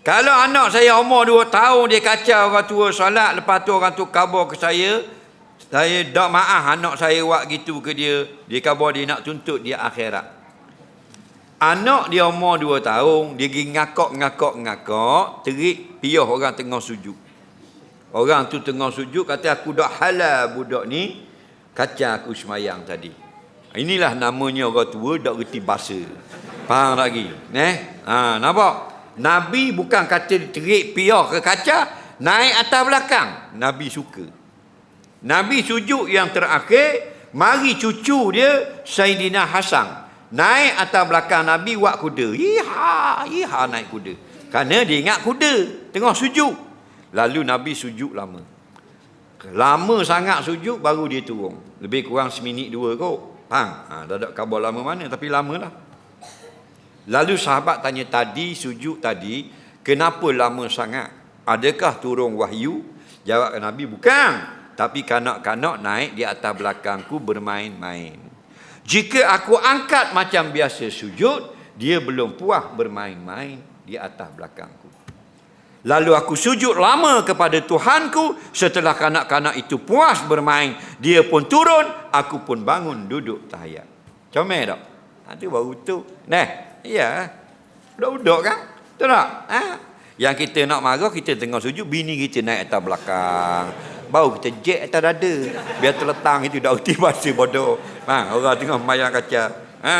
Kalau anak saya umur 2 tahun dia kacau orang tua solat lepas tu orang tu khabar ke saya saya dak maaf anak saya buat gitu ke dia dia khabar dia nak tuntut dia akhirat. Anak dia umur 2 tahun dia pergi ngakak-ngakak-ngakak terik piah orang tengah sujud. Orang tu tengah sujud kata aku dak halal budak ni kacau aku semayang tadi. Inilah namanya orang tua dak reti bahasa. Faham lagi? Neh? Ha, nampak? Nabi bukan kata terik piah ke kaca, naik atas belakang. Nabi suka. Nabi sujud yang terakhir, mari cucu dia Saidina Hasan. Naik atas belakang Nabi buat kuda. Iha, iha naik kuda. Kerana dia ingat kuda, tengah sujud. Lalu Nabi sujud lama. Lama sangat sujud baru dia turun. Lebih kurang seminit dua kot. Faham? Ha, dah ada khabar lama mana tapi lama lah. Lalu sahabat tanya tadi, sujud tadi, kenapa lama sangat? Adakah turun wahyu? Jawab Nabi, bukan. Tapi kanak-kanak naik di atas belakangku bermain-main. Jika aku angkat macam biasa sujud, dia belum puas bermain-main di atas belakangku. Lalu aku sujud lama kepada Tuhanku setelah kanak-kanak itu puas bermain. Dia pun turun, aku pun bangun duduk tahiyat. Comel tak? Nanti baru tu. Nah, Ya. Budak-budak kan? Betul tak? Ha? Yang kita nak marah, kita tengah sujud, bini kita naik atas belakang. Baru kita jet atas dada. Biar terletang itu dah uti bahasa bodoh. Ha, orang tengah mayang kaca. Ha.